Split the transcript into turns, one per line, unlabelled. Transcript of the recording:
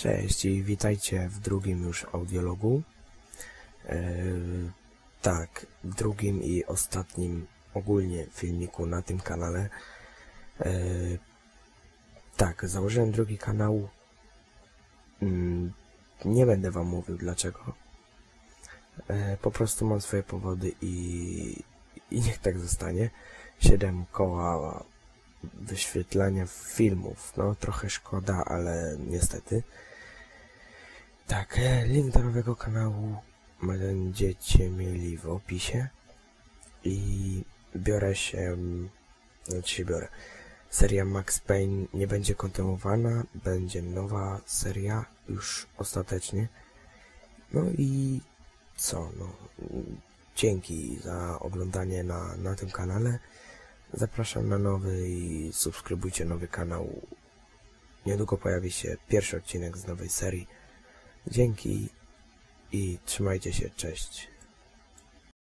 Cześć i witajcie w drugim już audiologu. E, tak, drugim i ostatnim ogólnie filmiku na tym kanale. E, tak, założyłem drugi kanał. Mm, nie będę wam mówił dlaczego. E, po prostu mam swoje powody i, i niech tak zostanie. 7 koła wyświetlania filmów. No, trochę szkoda, ale niestety. Tak, e, link do nowego kanału będziecie mieli w opisie. I biorę się, znaczy się biorę. Seria Max Payne nie będzie kontynuowana, będzie nowa seria już ostatecznie. No i co, no, dzięki za oglądanie na, na tym kanale. Zapraszam na nowy i subskrybujcie nowy kanał. Niedługo pojawi się pierwszy odcinek z nowej serii. Dzięki i trzymajcie się, cześć.